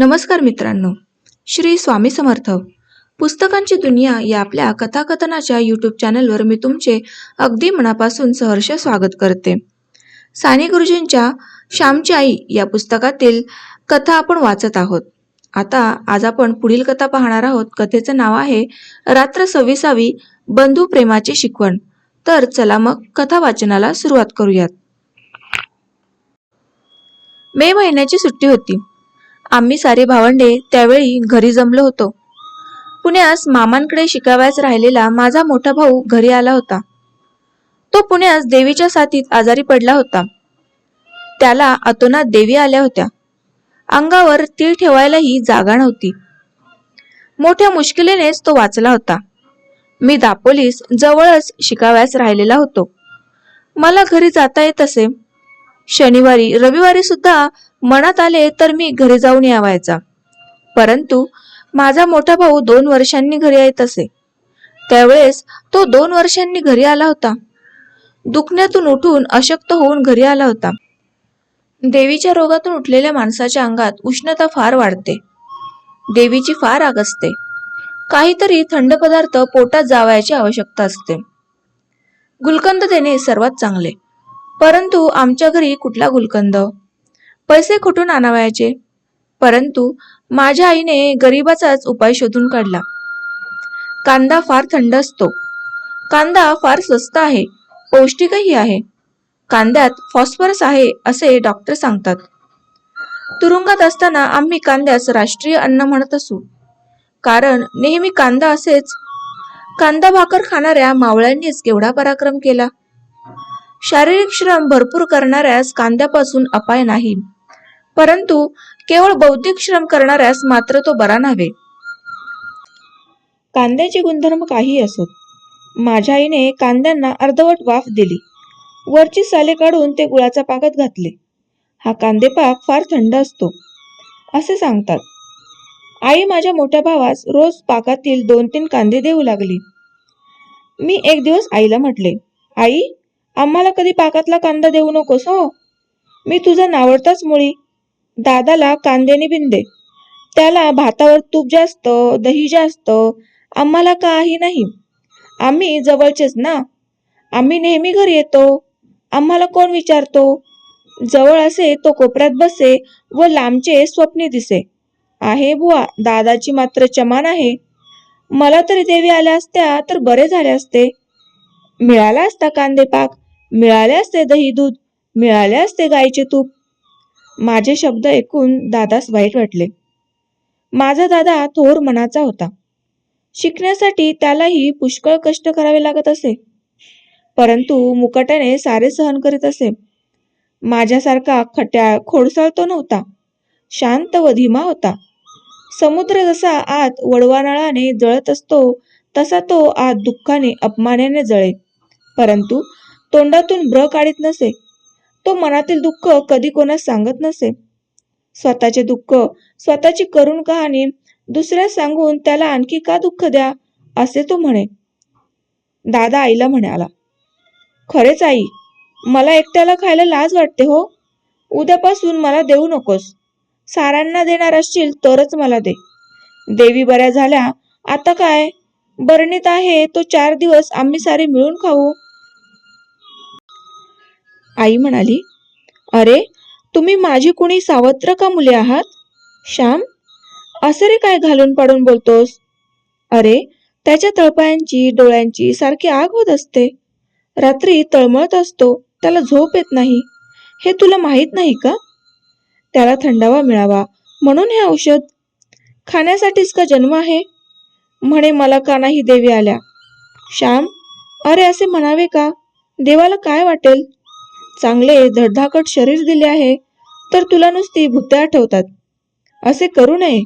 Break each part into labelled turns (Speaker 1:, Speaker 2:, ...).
Speaker 1: नमस्कार मित्रांनो श्री स्वामी समर्थ पुस्तकांची दुनिया या आपल्या कथाकथनाच्या यूट्यूब चॅनलवर मी तुमचे अगदी मनापासून सहर्ष स्वागत करते साने गुरुजींच्या श्यामची आई या पुस्तकातील कथा आपण वाचत आहोत आता आज आपण पुढील कथा पाहणार आहोत कथेचं नाव आहे रात्र सव्वीसावी बंधू प्रेमाची शिकवण तर चला मग कथा वाचनाला सुरुवात करूयात मे महिन्याची सुट्टी होती आम्ही सारे भावंडे त्यावेळी घरी जमलो होतो पुण्यास मामांकडे शिकाव्याच राहिलेला माझा मोठा भाऊ घरी आला होता तो पुण्यास देवीच्या साथीत आजारी पडला होता त्याला अतोनात देवी आल्या होत्या अंगावर तीळ ठेवायलाही जागा नव्हती मोठ्या मुश्किलीनेच तो वाचला होता मी दापोलीस जवळच शिकाव्यास राहिलेला होतो मला घरी जाता येत असे शनिवारी रविवारी सुद्धा मनात आले तर मी घरी जाऊन यावायचा परंतु माझा मोठा भाऊ दोन वर्षांनी घरी येत असे त्यावेळेस तो दोन वर्षांनी घरी आला होता दुखण्यातून उठून अशक्त होऊन घरी आला होता देवीच्या रोगातून उठलेल्या माणसाच्या अंगात उष्णता फार वाढते देवीची फार आग असते काहीतरी थंड पदार्थ पोटात जावायची आवश्यकता असते गुलकंद देणे सर्वात चांगले परंतु आमच्या घरी कुठला गुलकंद पैसे कुठून आणावयाचे परंतु माझ्या आईने गरिबाचाच उपाय शोधून काढला कांदा फार थंड असतो कांदा फार स्वस्त आहे पौष्टिकही आहे कांद्यात फॉस्फरस आहे असे डॉक्टर सांगतात तुरुंगात असताना आम्ही कांद्यास राष्ट्रीय अन्न म्हणत असू कारण नेहमी कांदा असेच कांदा भाकर खाणाऱ्या मावळ्यांनीच केवढा पराक्रम केला शारीरिक श्रम भरपूर करणाऱ्यास कांद्यापासून अपाय नाही परंतु केवळ बौद्धिक श्रम करणाऱ्यास मात्र तो बरा नव्हे कांद्याचे गुणधर्म काही असत माझ्या आईने कांद्यांना अर्धवट वाफ दिली वरची साले काढून ते गुळाचा पाकात घातले हा कांदेपाक फार थंड असतो असे सांगतात आई माझ्या मोठ्या भावास रोज पाकातील दोन तीन कांदे देऊ लागली मी एक दिवस आईला म्हटले आई आम्हाला कधी पाकातला कांदा देऊ नकोस हो मी तुझा नावडताच मुळी दादाला कांदेने बिंदे त्याला भातावर तूप जास्त दही जास्त आम्हाला काही नाही आम्ही जवळचेच ना आम्ही नेहमी घरी येतो आम्हाला कोण विचारतो जवळ असे तो कोपऱ्यात बसे व लांबचे स्वप्ने दिसे आहे बुवा दादाची मात्र चमान आहे मला तरी देवी आल्या असत्या तर बरे झाले असते मिळाला असता कांदे पाक मिळाले असते दही दूध मिळाले असते गाईचे तूप माझे शब्द ऐकून दादास वाईट वाटले माझा दादा थोर मनाचा होता शिकण्यासाठी त्यालाही पुष्कळ कष्ट करावे लागत असे परंतु मुकट्याने सारे सहन करीत असे माझ्यासारखा खट्या खोडसाळ तो नव्हता शांत व धीमा होता समुद्र जसा आत वडवानाळाने जळत असतो तसा तो आत दुःखाने अपमानाने जळे परंतु तोंडातून ब्र काढीत नसे तो मनातील दुःख कधी कोणास सांगत नसे स्वतःचे दुःख स्वतःची करुण कहाणी दुसऱ्या सांगून त्याला आणखी का दुःख द्या असे तो म्हणे दादा आईला म्हणाला खरेच आई मला एकट्याला खायला लाज वाटते हो उद्यापासून मला देऊ नकोस सारांना देणार असशील तरच मला दे देवी बऱ्या झाल्या आता काय बरणीत आहे तो चार दिवस आम्ही सारे मिळून खाऊ आई म्हणाली अरे तुम्ही माझी कुणी सावत्र का मुले आहात श्याम असे रे काय घालून पाडून बोलतोस अरे त्याच्या तळपायांची डोळ्यांची सारखी आग होत असते रात्री तळमळत असतो त्याला झोप येत नाही हे तुला माहीत नाही का त्याला थंडावा मिळावा म्हणून हे औषध खाण्यासाठीच का जन्म आहे म्हणे मला का नाही देवी आल्या श्याम अरे असे म्हणावे का देवाला काय वाटेल चांगले धडधाकट शरीर दिले आहे तर तुला नुसती भुत्या आठवतात असे करू नये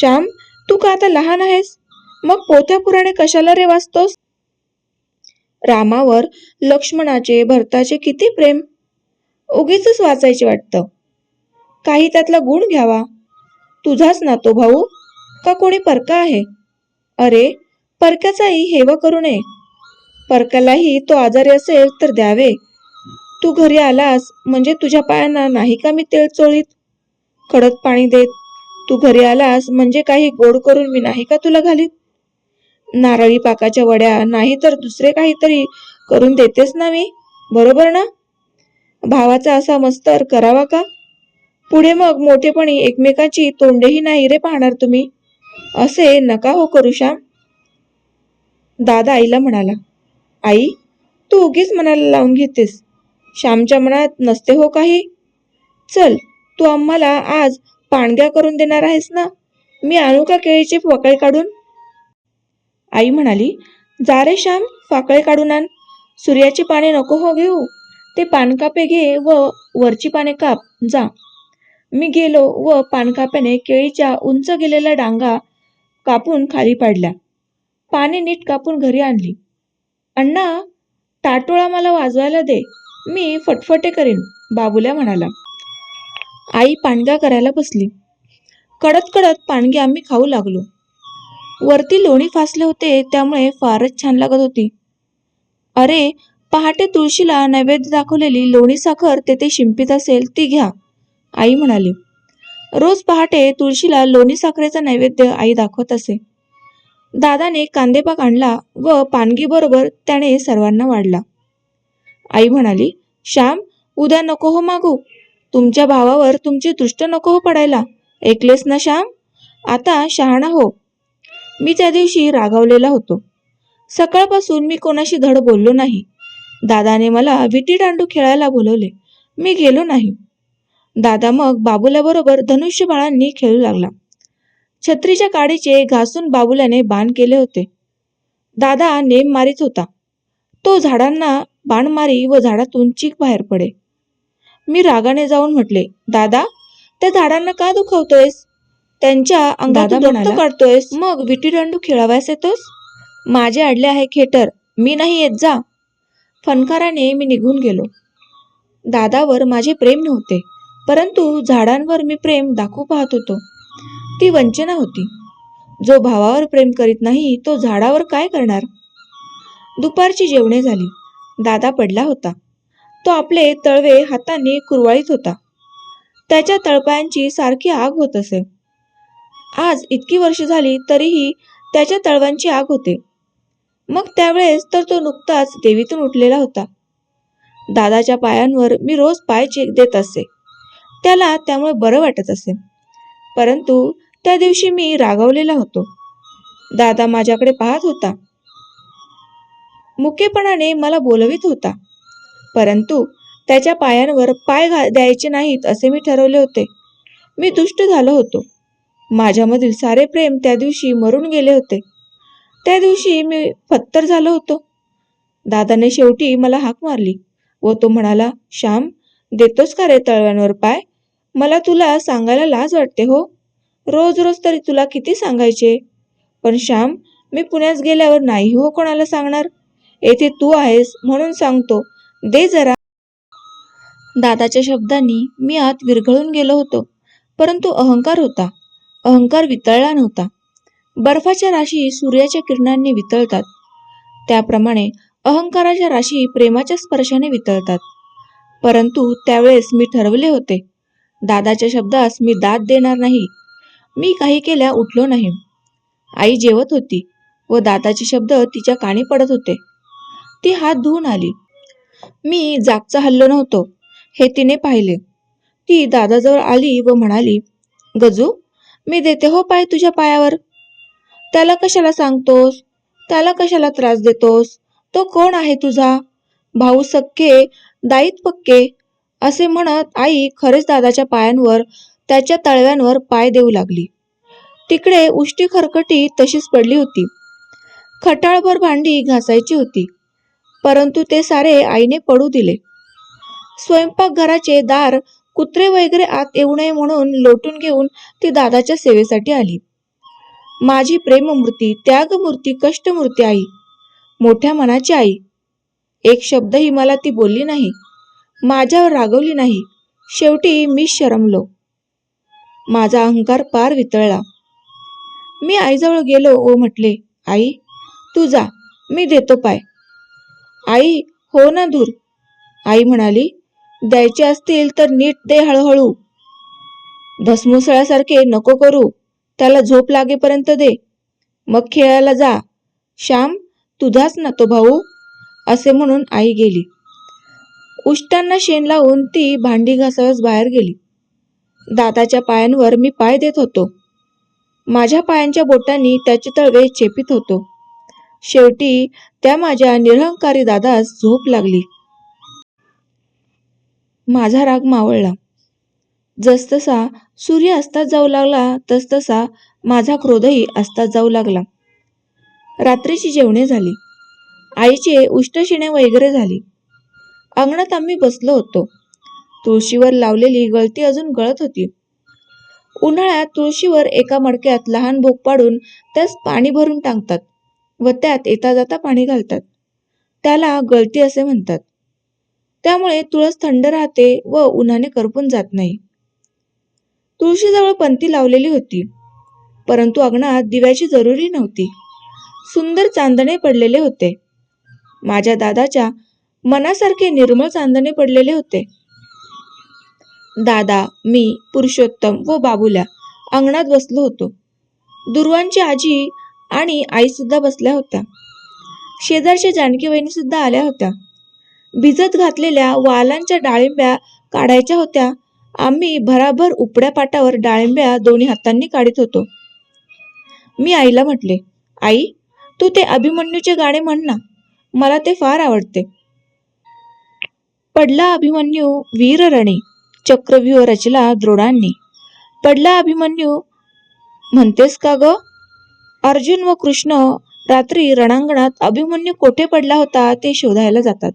Speaker 1: श्याम तू का आता लहान आहेस मग पोथ्या पुराणे कशाला रे वाचतोस रामावर लक्ष्मणाचे भरताचे किती प्रेम उगीच वाचायचे वाटतं काही त्यातला गुण घ्यावा तुझाच ना तो भाऊ का कोणी परका आहे अरे परक्याचाही हेवा करू नये परक्यालाही तो आजारी असेल तर द्यावे तू घरी आलास म्हणजे तुझ्या पायांना नाही का मी तेल चोळीत कडक पाणी देत तू घरी आलास म्हणजे काही गोड करून मी नाही का तुला घालीत नारळी पाकाच्या वड्या नाही तर दुसरे काहीतरी करून देतेस ना मी बरोबर ना भावाचा असा मस्तर करावा का पुढे मग मोठेपणी एकमेकाची तोंडेही नाही रे पाहणार तुम्ही असे नका हो करू श्याम दादा आईला म्हणाला आई तू उगीच मनाला लावून घेतेस श्यामच्या मनात नसते हो काही चल तू आम्हाला आज पाणग्या करून देणार आहेस ना मी आणू का केळीची फाकळे काढून आई म्हणाली जा रे श्याम फाकळे काढून आण सूर्याची पाने नको हो घेऊ ते पानकापे घे व वरची पाने काप जा मी गेलो व पानकाप्याने केळीच्या उंच गेलेल्या डांगा कापून खाली पाडल्या पाने नीट कापून घरी आणली अण्णा टाटोळा मला वाजवायला दे मी फटफटे करेन बाबुल्या म्हणाला आई पानग्या करायला बसली कडत कडत पानग्या आम्ही खाऊ लागलो वरती लोणी फासले होते त्यामुळे फारच छान लागत होती अरे पहाटे तुळशीला नैवेद्य दाखवलेली लोणी साखर तेथे शिंपित असेल ती घ्या आई म्हणाली रोज पहाटे तुळशीला लोणी साखरेचा नैवेद्य आई दाखवत असे दादाने कांदेपाक आणला व पानगीबरोबर त्याने सर्वांना वाढला आई म्हणाली श्याम उद्या नको हो मागू तुमच्या भावावर तुमची दृष्ट नको हो पडायला ऐकलेस ना श्याम आता शहाणा हो मी त्या दिवशी रागावलेला होतो सकाळपासून मी कोणाशी धड बोललो नाही दादाने मला विटी विटीदांडू खेळायला बोलवले मी गेलो नाही दादा मग बाबुल्याबरोबर बाळांनी खेळू लागला छत्रीच्या काडीचे घासून बाबुल्याने बाण केले होते दादा नेम मारित होता तो झाडांना बाण मारी व झाडातून चीक बाहेर पडे मी रागाने जाऊन म्हटले दादा त्या झाडांना का दुखवतोयस त्यांच्या अंगात काढतोयस मग विटीदंडू खेळावायस येतोस माझे अडले आहे खेटर मी नाही येत जा फनकाराने मी निघून गेलो दादावर माझे प्रेम नव्हते परंतु झाडांवर मी प्रेम दाखवू पाहत होतो ती वंचना होती जो भावावर प्रेम करीत नाही तो झाडावर काय करणार दुपारची जेवणे झाली दादा पडला होता तो आपले तळवे हाताने कुरवाळीत होता त्याच्या तळपायांची सारखी आग होत असे आज इतकी वर्ष झाली तरीही त्याच्या तळवांची आग होते मग त्यावेळेस तर तो नुकताच देवीतून उठलेला होता दादाच्या पायांवर मी रोज पाय चेक देत असे त्याला त्यामुळे बरं वाटत असे परंतु त्या दिवशी मी रागावलेला होतो दादा माझ्याकडे पाहत होता मुकेपणाने मला बोलवित होता परंतु त्याच्या पायांवर पाय द्यायचे नाहीत असे मी ठरवले होते मी दुष्ट झालो होतो माझ्यामधील सारे प्रेम त्या दिवशी मरून गेले होते त्या दिवशी मी फत्तर झालो होतो दादाने शेवटी मला हाक मारली व तो म्हणाला श्याम देतोस का रे तळव्यांवर पाय मला तुला सांगायला लाज वाटते हो रोज रोज तरी तुला किती सांगायचे पण श्याम मी पुण्यास गेल्यावर नाही हो कोणाला सांगणार येथे तू आहेस म्हणून सांगतो दे जरा दादाच्या शब्दांनी मी आत विरघळून गेलो होतो परंतु अहंकार होता अहंकार वितळला नव्हता बर्फाच्या राशी सूर्याच्या किरणांनी वितळतात त्याप्रमाणे अहंकाराच्या राशी प्रेमाच्या स्पर्शाने वितळतात परंतु त्यावेळेस मी ठरवले होते दादाच्या शब्दास मी दाद देणार नाही मी काही केल्या उठलो नाही आई जेवत होती व दादाचे शब्द तिच्या काणी पडत होते ती हात धुवून आली मी जागचा हल्लो नव्हतो हे तिने पाहिले ती दादाजवळ आली व म्हणाली गजू मी देते हो पाय तुझ्या पायावर त्याला कशाला सांगतोस त्याला कशाला त्रास देतोस तो कोण आहे तुझा भाऊ सक्के दाईत पक्के असे म्हणत आई खरेच दादाच्या पायांवर त्याच्या तळव्यांवर पाय देऊ लागली तिकडे उष्टी खरकटी तशीच पडली होती खटाळभर भांडी घासायची होती परंतु ते सारे आईने पडू दिले स्वयंपाकघराचे दार कुत्रे वगैरे आत येऊ नये म्हणून लोटून घेऊन ती दादाच्या सेवेसाठी आली माझी प्रेममूर्ती त्यागमूर्ती कष्टमूर्ती आई मोठ्या मनाची आई एक शब्दही मला ती बोलली नाही माझ्यावर रागवली नाही शेवटी मी शरमलो माझा अहंकार पार वितळला मी आईजवळ गेलो व म्हटले आई तू जा मी देतो पाय आई हो ना धूर आई म्हणाली द्यायचे असतील तर नीट दे हळूहळू धसमुसळ्यासारखे नको करू त्याला झोप लागेपर्यंत दे मग खेळायला जा श्याम तुझाच ना तो भाऊ असे म्हणून आई गेली उष्टांना शेण लावून ती भांडी घासावस बाहेर गेली दाताच्या पायांवर मी पाय देत होतो माझ्या पायांच्या बोटांनी त्याचे तळवे चेपित होतो शेवटी त्या माझ्या निरहंकारी दादास झोप लागली माझा राग मावळला जसतसा सूर्य अस्तात जाऊ लागला तसतसा माझा क्रोधही असता जाऊ लागला रात्रीची जेवणे झाली आईचे उष्टशिणे वगैरे झाली अंगणात आम्ही बसलो होतो तुळशीवर लावलेली गळती अजून गळत होती उन्हाळ्यात तुळशीवर एका मडक्यात लहान भोग पाडून त्यास पाणी भरून टांगतात व त्यात येता जाता पाणी घालतात त्याला गळती असे म्हणतात त्यामुळे तुळस थंड राहते व उन्हाने करपून जात नाही तुळशीजवळ पंथी लावलेली होती परंतु अग्नात दिव्याची जरुरी नव्हती सुंदर चांदणे पडलेले होते माझ्या दादाच्या मनासारखे निर्मळ चांदणे पडलेले होते दादा मी पुरुषोत्तम व बाबूला अंगणात बसलो होतो दुर्वांची आजी आणि आई सुद्धा बसल्या होत्या शेजारच्या जानकी सुद्धा आल्या होत्या भिजत घातलेल्या वालांच्या डाळिंब्या काढायच्या होत्या आम्ही भराभर उपड्या पाटावर डाळिंब्या दोन्ही हातांनी काढित होतो मी आईला म्हटले आई तू ते अभिमन्यूचे गाणे म्हण ना मला ते फार आवडते पडला अभिमन्यू वीररणे चक्रव्यूह रचला द्रोडांनी पडला अभिमन्यू म्हणतेस का ग अर्जुन व कृष्ण रात्री रणांगणात अभिमन्यू कोठे पडला होता ते शोधायला जातात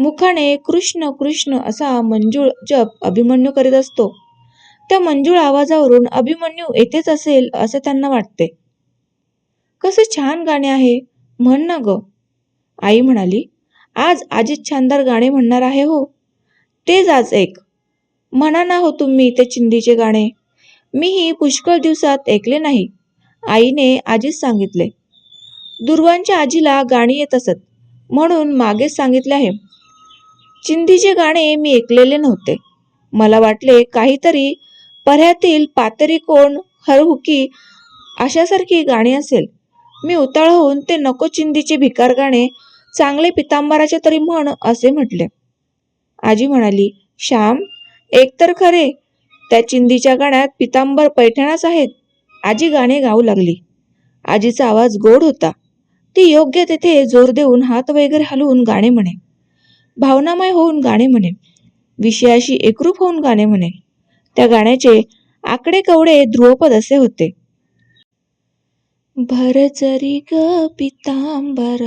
Speaker 1: मुखाने कृष्ण कृष्ण असा मंजूळ जप अभिमन्यू करीत असतो त्या मंजूळ आवाजावरून अभिमन्यू येथेच असेल असे त्यांना वाटते कसे छान गाणे आहे म्हण ना ग आई म्हणाली आज आजीत छानदार गाणे म्हणणार आहे हो तेच आज एक म्हणा ना हो तुम्ही ते चिंदीचे गाणे मीही पुष्कळ दिवसात ऐकले नाही आईने आजीस सांगितले दुर्वांच्या आजीला गाणी येत असत म्हणून मागेच सांगितले आहे चिंधीचे गाणे मी ऐकलेले नव्हते मला वाटले काहीतरी पर्यातील पातरी कोण हरहुकी अशासारखी गाणी असेल मी उताळ होऊन ते नको चिंधीचे भिकार गाणे चांगले पितांबराचे तरी म्हण असे म्हटले आजी म्हणाली श्याम एकतर खरे त्या चिंधीच्या गाण्यात पितांबर पैठणाच आहेत आजी गाणे गाऊ लागली आजीचा आवाज गोड होता ती योग्य तेथे जोर देऊन हात वगैरे हलवून गाणे म्हणे भावनामय होऊन गाणे म्हणे विषयाशी एकरूप होऊन गाणे म्हणे त्या गाण्याचे आकडे कवडे ध्रुवपद असे होते भरचरी ग पितांबर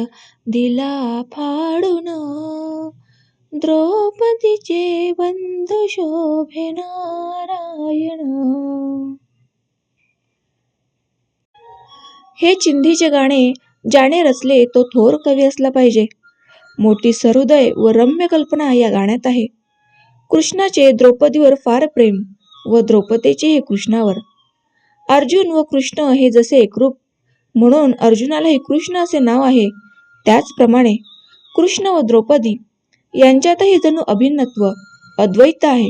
Speaker 1: दिला फाडून द्रौपदीचे बंद शोभे नारायण हे चिंधीचे गाणे ज्याने रचले तो थोर कवी असला पाहिजे मोठी सहृदय व रम्य कल्पना या गाण्यात आहे कृष्णाचे द्रौपदीवर फार प्रेम व द्रौपदीचे हे कृष्णावर अर्जुन व कृष्ण हे जसे एकरूप म्हणून अर्जुनाला हे कृष्ण असे नाव आहे त्याचप्रमाणे कृष्ण व द्रौपदी यांच्यातही जणू अभिन्नत्व अद्वैत आहे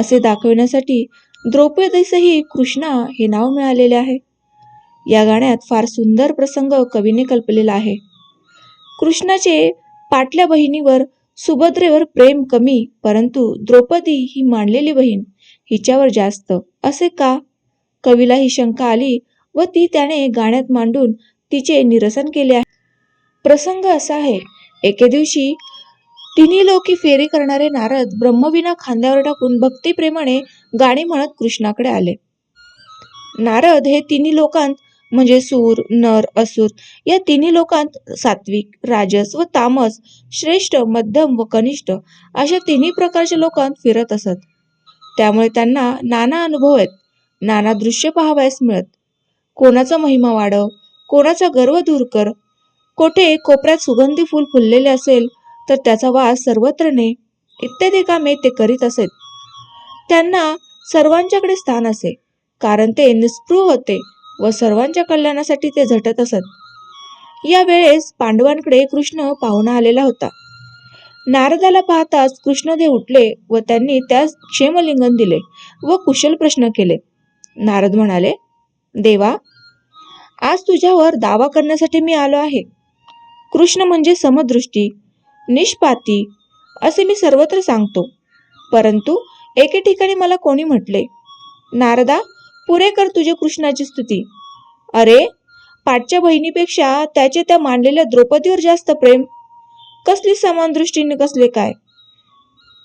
Speaker 1: असे दाखविण्यासाठी द्रौपदीसही कृष्णा हे नाव मिळालेले आहे या गाण्यात फार सुंदर प्रसंग कवीने कल्पलेला आहे कृष्णाचे पाटल्या बहिणीवर सुभद्रेवर प्रेम कमी परंतु द्रौपदी ही मांडलेली बहीण हिच्यावर जास्त असे का कवीला ही शंका आली व ती त्याने गाण्यात मांडून तिचे निरसन केले आहे प्रसंग असा आहे एके दिवशी तिन्ही लोकी फेरी करणारे नारद ब्रह्मविना खांद्यावर टाकून भक्तीप्रेमाने गाणी म्हणत कृष्णाकडे आले नारद हे तिन्ही लोकांत म्हणजे सूर नर असुर या तिन्ही लोकांत सात्विक राजस व तामस श्रेष्ठ मध्यम व कनिष्ठ अशा तिन्ही प्रकारच्या लोकांत फिरत असत त्यामुळे त्यांना नाना अनुभव आहेत नाना दृश्य पाहावयास मिळत कोणाचा महिमा वाढव कोणाचा गर्व दूर कर कोठे कोपऱ्यात सुगंधी फुल फुललेले असेल तर त्याचा वास सर्वत्र ने इत्यादी कामे ते करीत असत त्यांना सर्वांच्याकडे स्थान असे कारण ते निस्पृह होते व सर्वांच्या कल्याणासाठी ते झटत असत या वेळेस पांडवांकडे कृष्ण पाहुणा आलेला होता नारदाला पाहताच कृष्णदेव उठले व त्यांनी त्यास क्षेमलिंगन दिले व कुशल प्रश्न केले नारद म्हणाले देवा आज तुझ्यावर दावा करण्यासाठी मी आलो आहे कृष्ण म्हणजे समदृष्टी निष्पाती असे मी सर्वत्र सांगतो परंतु एके ठिकाणी मला कोणी म्हटले नारदा पुरे कर तुझे कृष्णाची स्तुती अरे पाठच्या बहिणीपेक्षा त्याचे त्या मांडलेल्या द्रौपदीवर जास्त प्रेम कसली समान दृष्टीने कसले काय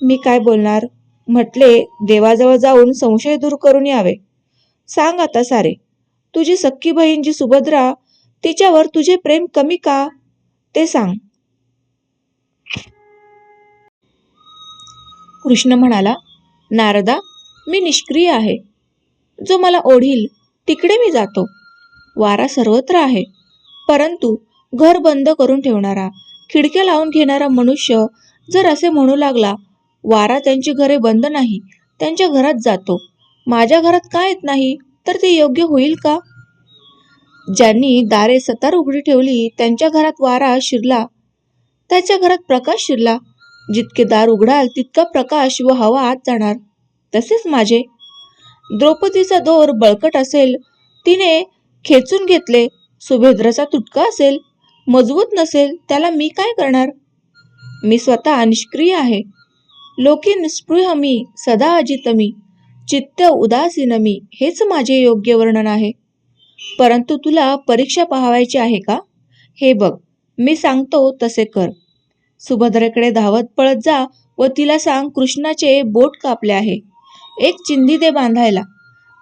Speaker 1: मी काय बोलणार म्हटले देवाजवळ जाऊन संशय दूर करून यावे सांग आता सारे तुझी सख्खी बहीण जी सुभद्रा तिच्यावर तुझे प्रेम कमी का ते सांग कृष्ण म्हणाला नारदा मी निष्क्रिय आहे जो मला ओढील तिकडे मी जातो वारा सर्वत्र आहे परंतु घर बंद करून ठेवणारा खिडक्या लावून घेणारा मनुष्य जर असे म्हणू लागला वारा त्यांची घरे बंद नाही त्यांच्या घरात जातो माझ्या घरात काय येत नाही तर ते योग्य होईल का ज्यांनी दारे सतार उघडी ठेवली त्यांच्या घरात वारा शिरला त्याच्या घरात प्रकाश शिरला जितके दार उघडाल तितका प्रकाश व हवा आत जाणार तसेच माझे द्रौपदीचा दोर बळकट असेल तिने खेचून घेतले सुभेद्राचा तुटका असेल मजबूत नसेल त्याला मी काय करणार मी स्वतः निष्क्रिय आहे लोके निस्पृह मी सदा अजित मी चित्त उदासीन मी हेच माझे योग्य वर्णन आहे परंतु तुला परीक्षा पाहावायची आहे का हे बघ मी सांगतो तसे कर सुभद्रेकडे धावत पळत जा व तिला सांग कृष्णाचे बोट कापले आहे एक चिंधी दे बांधायला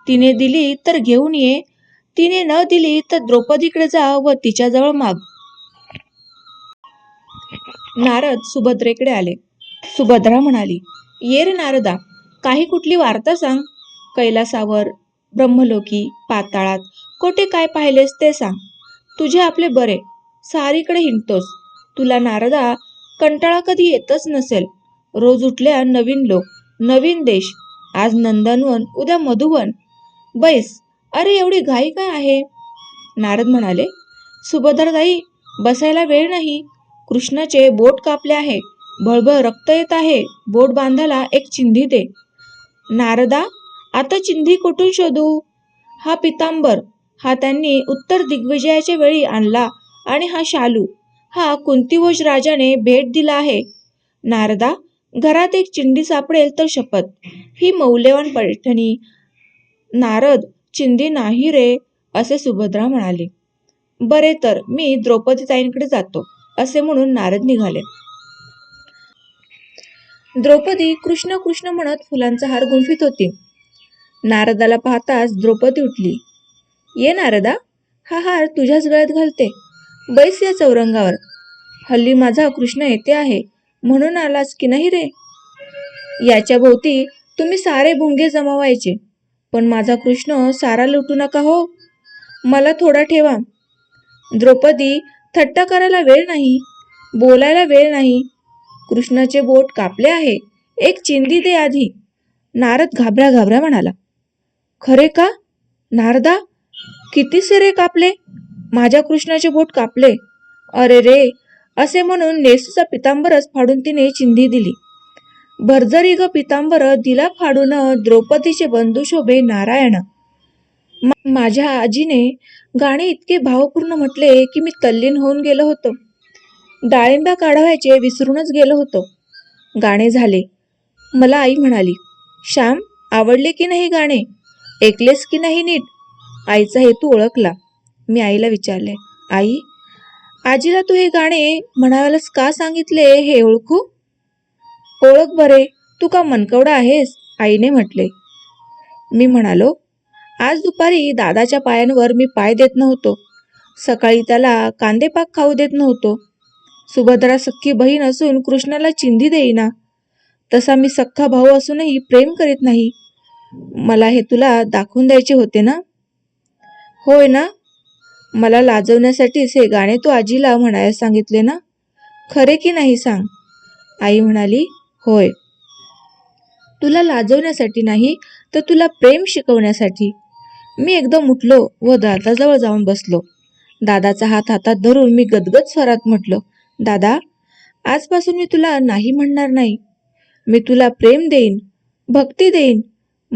Speaker 1: तिने दिली तर घेऊन ये तिने न दिली तर द्रौपदीकडे जा व तिच्याजवळ माग नारद सुभद्रेकडे आले सुभद्रा म्हणाली ये रे नारदा काही कुठली वार्ता सांग कैलासावर ब्रह्मलोकी पाताळात कोठे काय पाहिलेस ते सांग तुझे आपले बरे सारीकडे हिंडतोस तुला नारदा कंटाळा कधी येतच नसेल रोज उठल्या नवीन लोक नवीन देश आज नंदनवन उद्या मधुवन बैस अरे एवढी घाई काय आहे नारद म्हणाले सुभद्राताई बसायला वेळ नाही कृष्णाचे बोट कापले आहे भळभळ रक्त येत आहे बोट बांधायला एक चिंधी दे नारदा आता चिंधी कुठून शोधू हा पितांबर हा त्यांनी उत्तर दिग्विजयाच्या वेळी आणला आणि हा शालू हा कुंतीवज राजाने भेट दिला आहे नारदा घरात एक चिंडी सापडेल तर शपथ ही मौल्यवान पैठणी नारद चिंदी नाही रे असे सुभद्रा म्हणाले बरे तर मी ताईंकडे जातो असे म्हणून नारद निघाले द्रौपदी कृष्ण कृष्ण म्हणत फुलांचा हार गुंफित होती नारदाला पाहताच द्रौपदी उठली ये नारदा हा हार तुझ्याच गळ्यात घालते बैस या चौरंगावर हल्ली माझा कृष्ण येथे आहे म्हणून आलास की नाही रे याच्या भोवती तुम्ही सारे भुंगे जमावायचे पण माझा कृष्ण सारा लुटू नका हो मला थोडा ठेवा द्रौपदी थट्टा करायला वेळ नाही बोलायला वेळ नाही कृष्णाचे बोट कापले आहे एक चिंदी दे आधी नारद घाबरा घाबरा म्हणाला खरे का नारदा किती सिरे कापले माझ्या कृष्णाचे बोट कापले अरे रे असे म्हणून नेसूचा पितांबरच फाडून तिने चिंधी दिली भरझरी ग पितांबर दिला फाडून द्रौपदीचे बंधू शोभे नारायण माझ्या आजीने गाणे इतके भावपूर्ण म्हटले की मी तल्लीन होऊन गेलो होतो डाळिंब्या काढवायचे विसरूनच गेलो होतो गाणे झाले मला आई म्हणाली श्याम आवडले की नाही गाणे ऐकलेस की नाही नीट आईचा हेतू ओळखला मी आईला विचारले आई आजीला तू हे गाणे म्हणायलाच का सांगितले हे ओळखू ओळख बरे तू का मनकवडा आहेस आईने म्हटले मी म्हणालो आज दुपारी दादाच्या पायांवर मी पाय देत नव्हतो सकाळी त्याला कांदेपाक खाऊ देत नव्हतो सुभद्रा सख्खी बहीण असून कृष्णाला चिंधी देईना तसा मी सख्खा भाऊ असूनही प्रेम करीत नाही मला हे तुला दाखवून द्यायचे होते ना होय ना मला लाजवण्यासाठीच हे गाणे तू आजीला म्हणायला सांगितले ना खरे की नाही सांग आई म्हणाली होय तुला लाजवण्यासाठी नाही तर तुला प्रेम शिकवण्यासाठी मी एकदम उठलो व दादाजवळ जाऊन बसलो दादाचा हात हातात धरून मी गदगद स्वरात म्हटलं दादा आजपासून मी तुला नाही म्हणणार नाही मी तुला प्रेम देईन भक्ती देईन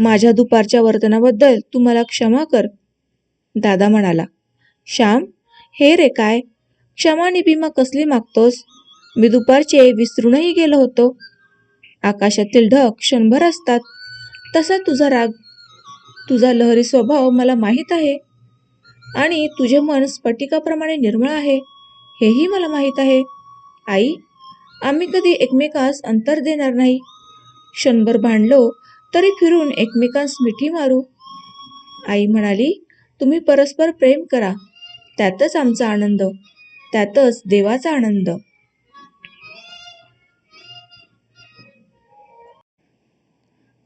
Speaker 1: माझ्या दुपारच्या वर्तनाबद्दल तू मला क्षमा कर दादा म्हणाला श्याम हे रे काय क्षमा भीमा कसली मागतोस मी दुपारचे विसरूनही गेलो होतो आकाशातील ढग क्षणभर असतात तसा तुझा राग तुझा लहरी स्वभाव मला माहीत आहे आणि तुझे मन स्फटिकाप्रमाणे निर्मळ आहे हेही मला माहीत आहे आई आम्ही कधी एकमेकास अंतर देणार नाही क्षणभर भांडलो तरी फिरून एकमेकांस मिठी मारू आई म्हणाली तुम्ही परस्पर प्रेम करा त्यातच आमचा आनंद त्यातच देवाचा आनंद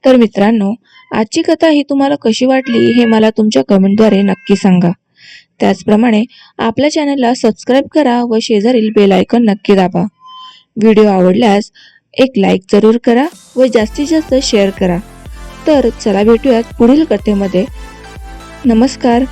Speaker 1: तर मित्रांनो आजची कथा ही तुम्हाला कशी वाटली हे मला तुमच्या कमेंटद्वारे नक्की सांगा त्याचप्रमाणे आपल्या चॅनलला सबस्क्राईब करा व शेजारील बेल आयकॉन नक्की दाबा व्हिडिओ आवडल्यास एक लाईक जरूर करा व जास्तीत जास्त शेअर करा तर चला भेटूयात पुढील कथेमध्ये नमस्कार